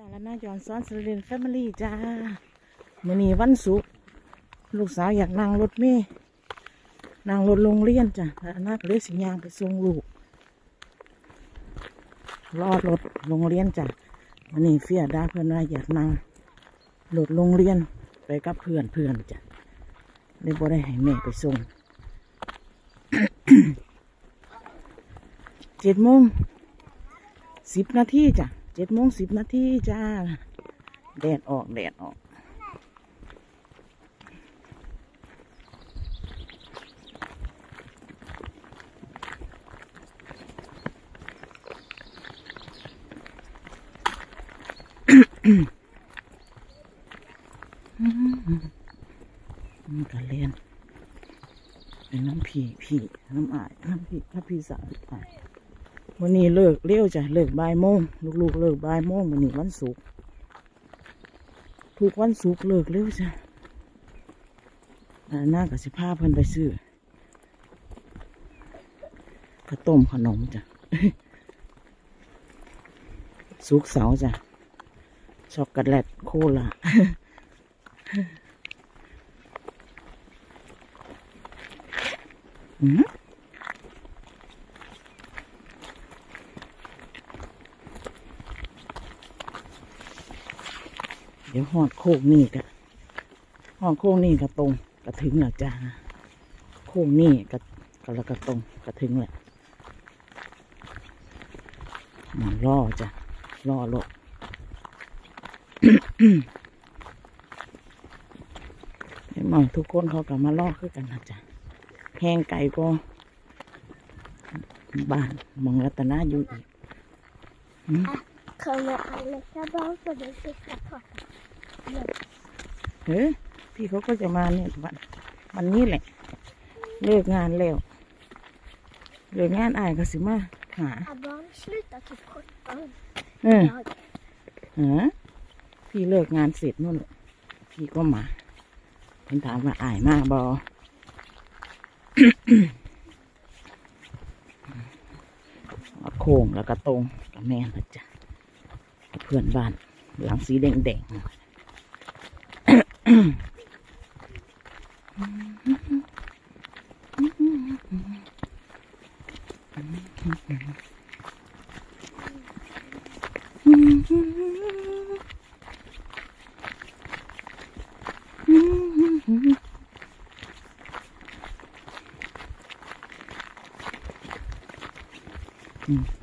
จ้าและน้าจอนซ้อนสเรนแฟมิลี่จ้ามื่อนี้วันศุกร์ลูกสาวอยากนั่งรถเมย์นั่งรถโรงเรียนจ้ะแล้วน้าก็เลยสิยางไปส่งลูกรอรถโรงเรียนจ้ะมื่อนี้เฟียดาเพื่อนว่าอยากนั่งรถโรงเรียนไปกับเพื่อนเพื่อนจ้ะเลยบ่ได้ให้แม่ไปส่งเจ็ดโมงสิบนาทีจ้ะ เจ็ดโมงสิบนาทีจ้า แดดออก แดดออก มันก็เรียนเป็นน้ำผีผีน้ำอายน้ำผีถ้าพี่สาวอาย วันนี้เลิกเร็วจ้ะเลิกบ่ายโมงลูกๆเลิกบ่ายโมงวันนี้วันศุกร์ทุกวันศุกร์เลิกเร็วจ้ะอ่าหน้ากับสิพาเพิ่นไปซื้อข้าวต้มขนมจ้ะสุกเสาจ้ะช็อกโกแลตโคลาอืม ดี๋ยวหอดโคกนี่กะหอดโคกนี่กะตรงกะถึงแล้วจ้าโคกนี่กะกะล้วกะตรงกะถึงแหละมานล่อจ้ะล่อรถเห็นมองทุกคนเขากลับมาล่อคือกันนะจ๊ะแห้งไก่ก็บ้านมองรัตนาอยู่อีกอืม Kommer alla tillbaka och fixa kaka? เฮ้ยพี่เขาก็จะมาเนี่ยวันวันนี้แหละ เลิกงานแล้วเลิกงานอายก็สิมาหา Har barn slutat typ sjutton? เออ Jag ฮะพี่เลิกงานเสร็จนู่นแหละพี่ก็มาเพิ่นถามว่าอายมาบอโค้งแล้วก็ตรงกับแม่นะจ๊ะกับเพื่อนบ้านหลังสีแดงๆอากา ศ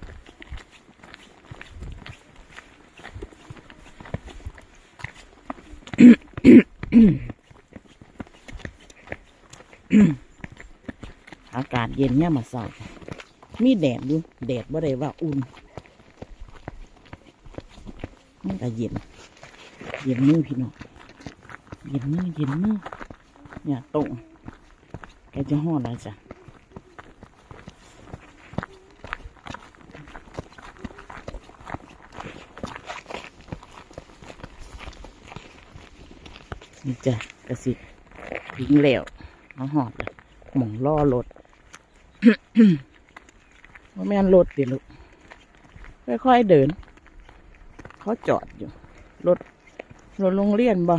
เย็นเนี่ยมาเศร้ามีแดดอยู่แดดบ่ได้ว่าอุ่นมันก็เย็น เย็นมือพี่น้องเย็นมือเย็นมือเนี่ยตรงแกจะห่อดแล้วจ้ะนี่จ้ะกระสิทิ้งแล้วเอาหอดหมองล่อรถ ว่าแม่นรถเดี๋ยวลูกค่อยๆเดิน เขาจอดอยู่ รถ รถโรงเรียนบ่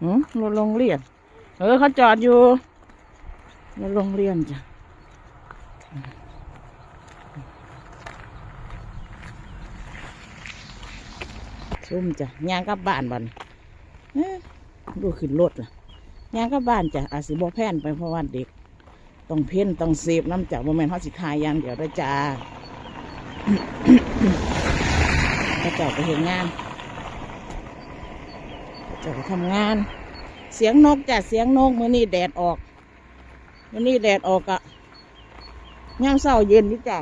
หืมรถโรงเรียน เออเขาจอดอยู่ รถโรงเรียนจ้ะชุ่มจ้ะย่างกลับบ้านบันเอ้อดูขึ้นรถล่ะ ย่างกลับบ้านจ้ะอาจสิบ่แพนไปเพราะว่าเด็ก ต้องเพ่นต้องเซฟน้ำจากโมเมนต์เขาสิทายยางเดี๋ยวได้จ้าพระเจ้าไปเห็นงานพระเจ้าไปทำงาน เสียงนกจ้ะเสียงนกมื่อนี้แดดออกมื่อนี้แดดออกอะย่างเศร้าเย็นนี่จ้ะ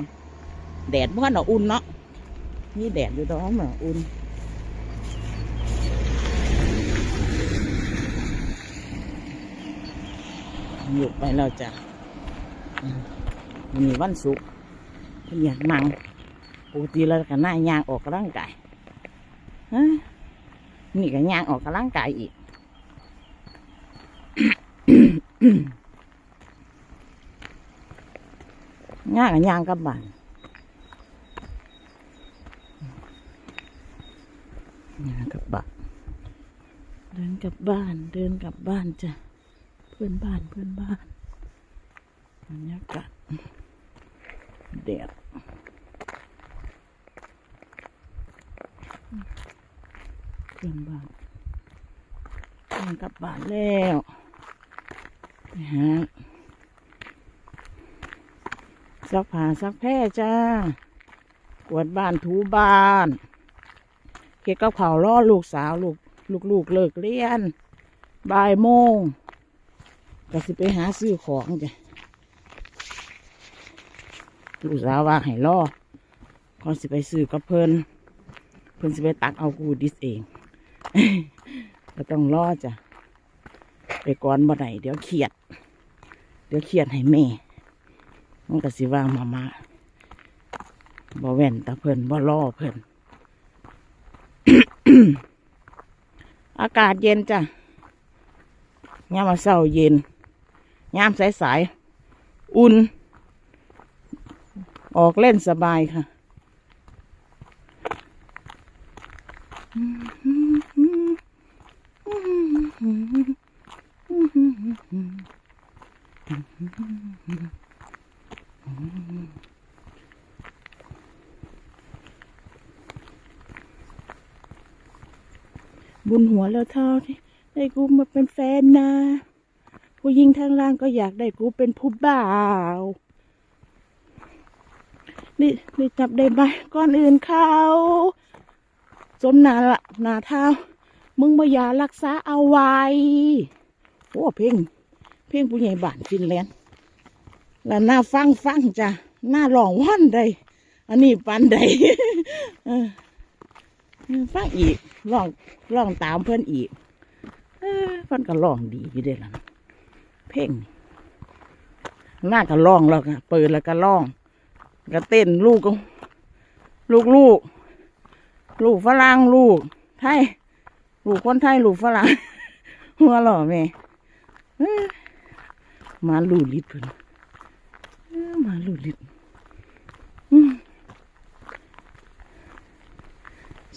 แดดบ้านาอุ่นเนาะนี่แดดอยู่ตรงนั้นหมือนอุ่น หยุดไปเราจะมีวันสุกร์เป็นอย่างมังปกติเราก็น่ายางออกกำลังกายนี่ก็ยางออกกำลังกายอีกย่ายกับยางกับบ้านย่างกับบ้าน เดินกลับบ้าน เดินกลับบ้านจ้ะ เพื่อนบ้านเพื่อนบ้านบรรยากาศแดดเพื่อนบ้านเดินกลับบ้านแล้วนะฮะซักผ้าซักแพร่จ้ากวดบ้านถูบ้านเก็บกับเขาวล่อลูกสาวลูกลูกลูกเลิกเรียนบ่ายโมง ก็สิไปหาซื้อของจ้ะลูกสาวว่าให้รอก็สิไปซื้อกับเพิ่นเพิ่นสิไปตักเอากูดิสเอง ก็ต้องรอจ้ะ ไปก่อนบ่ได้เดี๋ยวเครียด เดี๋ยวเครียดให้แม่มันก็สิว่ามามาบ่แว่นตาเพิ่นบ่ล่อเพิ่นอากาศเย็นจ้ะยามมาเศร้าเย็น ยามสายสายอุ่น ออกเล่นสบายค่ะ บุญหัวแล้วเท่าที่ได้กูมาเป็นแฟนนะ ผู้หญิงทางล่างก็อยากได้กูเป็นผู้บ่าว นี่นี่จับได้ใบก้อนอื่นเขาสมนาละนาเท้า มึงมายารักษาเอาไว้ โอ้เพลงเพลงผู้ใหญ่บ้านฟินแลนด์แล้วหน้าฟังฟังจ้ะหน้าหล่องว่อนใดอันนี้ปันใดฟังอีกลองลองตามเพื่อนอีกเออเพื่อนก็ลองดีอยู่ด้ล่ะ เพลงหน้าก็ลองแล้วก็เปิดแล้วก็ลองก็เต้นลูกก็ลูกลูกลูกฝรั่งลูกไทยลูกคนไทยลูกฝรั่งหัวหล่อแม่มาลูลิดเพิ่นมาลูลิดอืม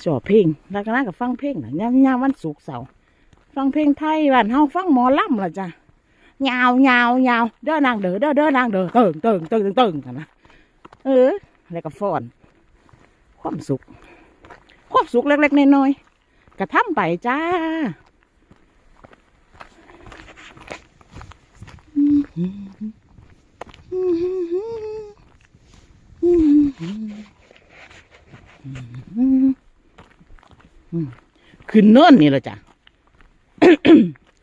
ชอบเพลงแล้วก็น่ากับฟังเพลงนะย่ำย่ำวันศุกร์เสาร์ฟังเพลงไทยบ้านเฮาฟังหมอลำล่ะจ้ะ ยาวยาวยาวเด้อนางเด้อเด้อเด้อนางเด้อเติงเติงเติงเติงเติงกันนะเออแล้วก็ฟ้อน ความสุข ความสุขเล็กๆน้อยๆกระทำไปจ้าขึ้นเนินนี่ละจ้ะ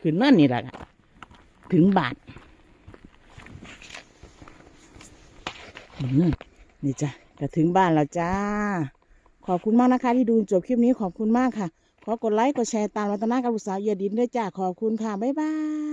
ขึ้นเนินนี่แหละ ถึงบาทอืมนี่จ้ะก็ถึงบ้านแล้วจ้า ขอบคุณมากนะคะ ที่ดูจบคลิปนี้ขอบคุณมากค่ะ ขอกดไลค์กดแชร์ตามรัตนากับอุตสาหเยอดินด้วยจ้าขอบคุณค่ะ บ๊ายบาย